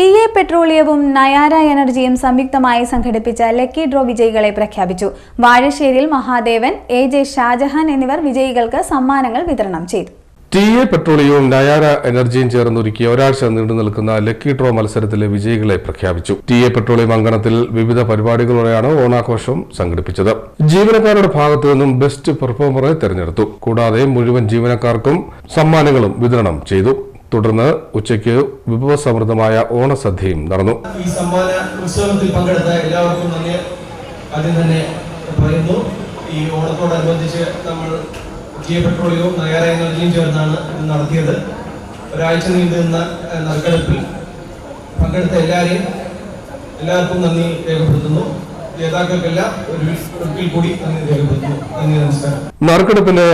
T A പെട്രോളിയവും Nayara എനർജിയും സംയുക്തമായി സംഘടിപ്പിച്ച ലക്കി ഡ്രോ വിജയികളെ പ്രഖ്യാപിച്ചു. വാഴശ്ശേരിയിൽ മഹാദേവൻ എ ജെ ഷാജഹാൻ എന്നിവർ വിജയികൾക്ക് സമ്മാനങ്ങൾ വിതരണം ചെയ്തു. ടി എ പെട്രോളിയവും നയാര എനർജിയും ചേർന്നൊരുക്കിയ ഒരാഴ്ച നീണ്ടു നിൽക്കുന്ന ലക്കി ഡ്രോ മത്സരത്തിലെ വിജയികളെ പ്രഖ്യാപിച്ചു. ടി എ പെട്രോളിയം അങ്കണത്തിൽ വിവിധ പരിപാടികളോടെയാണ് ഓണാഘോഷം സംഘടിപ്പിച്ചത്. ജീവനക്കാരുടെ ഭാഗത്തു നിന്നും ബെസ്റ്റ് പെർഫോമറെ തെരഞ്ഞെടുത്തു. കൂടാതെ മുഴുവൻ ജീവനക്കാർക്കും സമ്മാനങ്ങളും വിതരണം ചെയ്തു. തുടർന്ന് ഉച്ചയ്ക്ക് വിഭവസമൃദ്ധമായ ഓണസദ്യയും നടന്നു. ഈ സമ്മാന ഉത്സവത്തിൽ പങ്കെടുത്ത എല്ലാവർക്കും നന്ദി. ആദ്യം തന്നെ പറയുന്നു ഈ ഓണത്തോടനുബന്ധിച്ച് നമ്മൾ ജി പെട്രോളിയവും നഗര എനർജിയും ചേർന്നാണ് ഇത് നടത്തിയത്. ഒരാഴ്ച നീണ്ടു നിന്ന നറുക്കെടുപ്പിൽ പങ്കെടുത്ത എല്ലാവരെയും എല്ലാവർക്കും നന്ദി രേഖപ്പെടുത്തുന്നു. കൂടി നറുക്കെടുപ്പിന്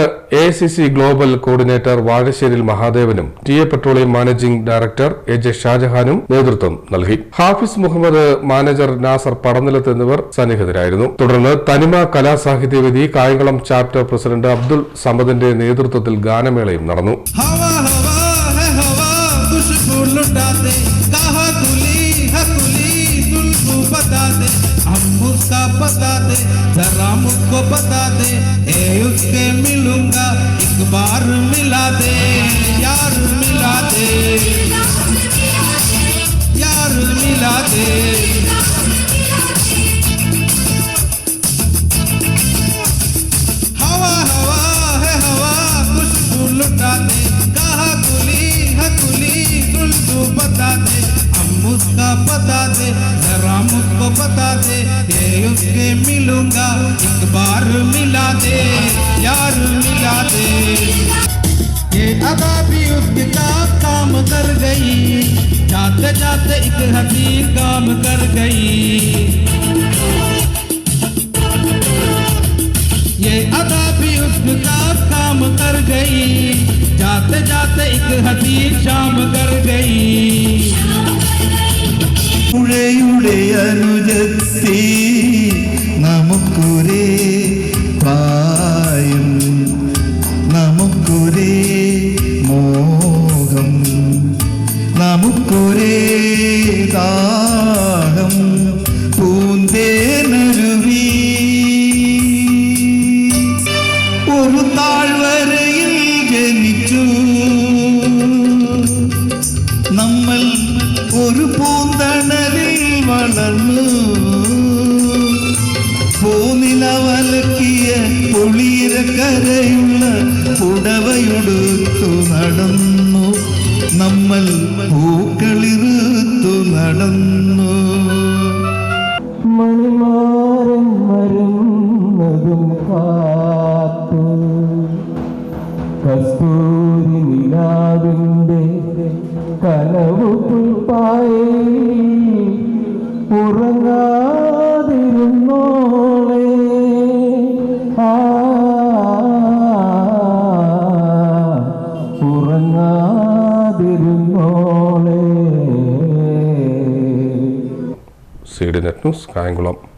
A C C global coordinator Vazhasseril മഹാദേവനും T A petroleum managing director A J ഷാജഹാനും നേതൃത്വം നൽകി. ഹാഫിസ് മുഹമ്മദ് മാനേജർ നാസർ പടനിലത്ത് എന്നിവർ സന്നിഹിതരായിരുന്നു. തുടർന്ന് തനിമ കലാസാഹിത്യവേദി കായംകുളം ചാപ്റ്റർ പ്രസിഡന്റ് അബ്ദുൾ സമദിന്റെ നേതൃത്വത്തിൽ ഗാനമേളയും നടന്നു. ഹവാ ഹവാ तुलकू बता दे हम उसका बता दे, जरा मुझको बता दे, ए उसके मिलूँगा, एक बार मिला दे, यार मिला दे। यार मिला दे। हवा हवा है, हवा, खुशबू लुटा दे, कहा कुली है कुली तुलकू बता दे। हम उसका बता दे, जरा मुझको बता दे, ये उसके मिलूँगा, एक बार मिला दे यार मिला दे। ये अदा भी उसके साथ काम कर गई, जाते जाते एक हसीन काम कर गई। ये अदा भी उसके काम कर गई, जाते जाते एक हसीन शाम कर गई। നമുക്കൊരേ ദാഹം പൂന്തേനരുവി. ഒരു താഴ്വരയിൽ ജനിച്ചു. നമ്മൾ ഒരു പൂന്തണലിൽ വളർന്നു. പൂനിലവലക്കിയ പൊളിയിരക്കരയുള്ള പുടവയുടുത്തു കനവു ഉറങ്ങാതിരുന്നോളെ. ആ ഉറങ്ങാതിരുന്നോളെ. C D net news Kayamkulam.